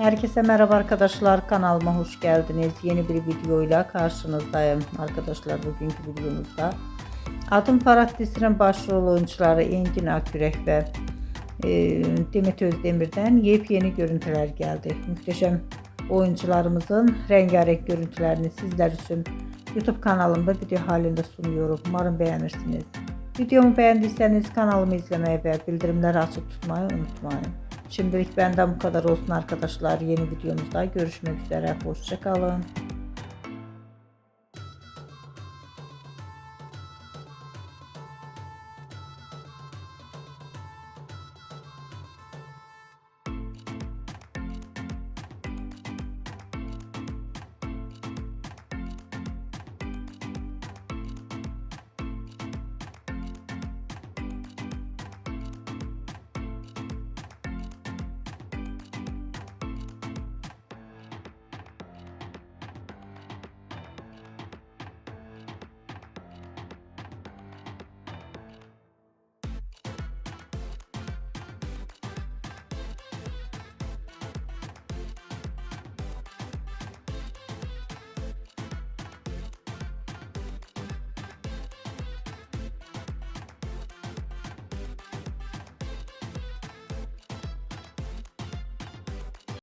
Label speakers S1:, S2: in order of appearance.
S1: Herkese merhaba arkadaşlar kanalıma hoş geldiniz. Yeni bir videoyla karşınızdayım arkadaşlar bugünkü videomuzda. Adım Parat dizinin başrol oyuncuları Engin Akürek ve e, Demet Özdemir'den yepyeni görüntüler geldi. Muhteşem oyuncularımızın rengarenk görüntülerini sizler için YouTube kanalımda video halinde sunuyorum. Umarım beğenirsiniz. Videomu beğendiyseniz kanalımı izlemeyi ve bildirimleri açık tutmayı unutmayın. Şimdilik benden bu kadar olsun arkadaşlar. Yeni videomuzda görüşmek üzere. Hoşçakalın.